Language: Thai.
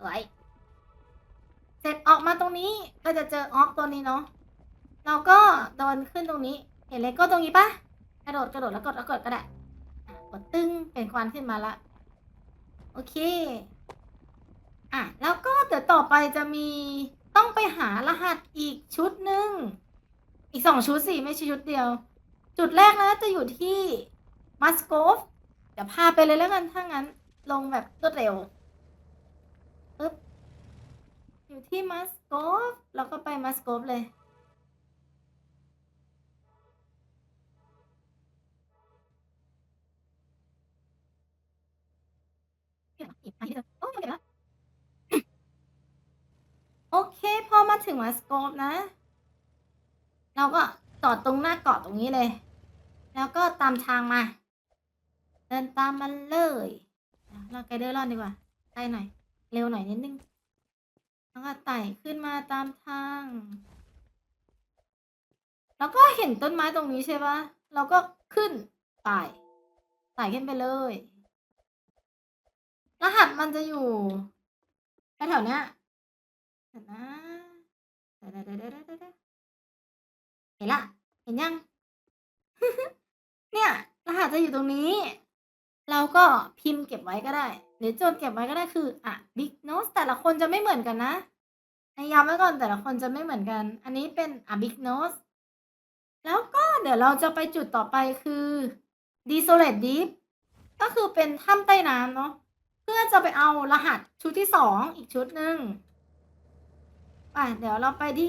เอ้ยเสร็จออกมาตรงนี้ก็จะเจอออฟตัวนี้เนาะเราก็เดินขึ้นตรงนี้ เห็นเลโก้ตรงนี้ปะกระโดดกระโดดแล้วกดแล้วกดก็ได้กดตึ้งเป็นควันขึ้นมาละโอเค อะ แล้วก็เดี๋ยวต่อไปจะมีต้องไปหารหัสอีกชุดหนึ่งอีกสองชุดสิไม่ใช่ชุดเดียว จุดแรกนะจะอยู่ที่มัสโกฟเดี๋ยวพาไปเลยแล้วกันถ้างั้นลงแบบรวดเร็ว อยู่ที่มัสโกฟแล้วก็ไปมัสโกฟเลย โอเค พอมาถึงมัสโกฟนะ เราก็จอดตรงหน้าเกาะตรงนี้เลย แล้วก็ตามทางมา เดินตามมันเลย เราไกด์เดอร์รอดดีกว่าใกล้หน่อย เร็วหน่อยนิดนึง แล้วก็ไต่ขึ้นมาตามทาง แล้วก็เห็นต้นไม้ตรงนี้ใช่ปะเราก็ขึ้นไปไต่ขึ้นไปเลย รหัสมันจะอยู่แถวๆเนี้ยเดี๋ยวนะเดี๋ยวเดี๋ยวเดี๋ยวเดี๋ยวเดี๋ยวเห็นละ เห็นยัง เนี่ย รหัสจะอยู่ตรงนี้ เราก็พิมพ์เก็บไว้ก็ได้ หรือจดเก็บไว้ก็ได้คืออะ big nose แต่ละคนจะไม่เหมือนกันนะให้ย้ำไว้ก่อนแต่ละคนจะไม่เหมือนกัน อันนี้เป็นอะ big nose แล้วก็เดี๋ยวเราจะไปจุดต่อไปคือ desolate deep ก็คือเป็นถ้ำใต้น้ำเนาะเพื่อจะไปเอารหัสชุดที่สองอีกชุดหนึ่งไปเดี๋ยวเราไปที่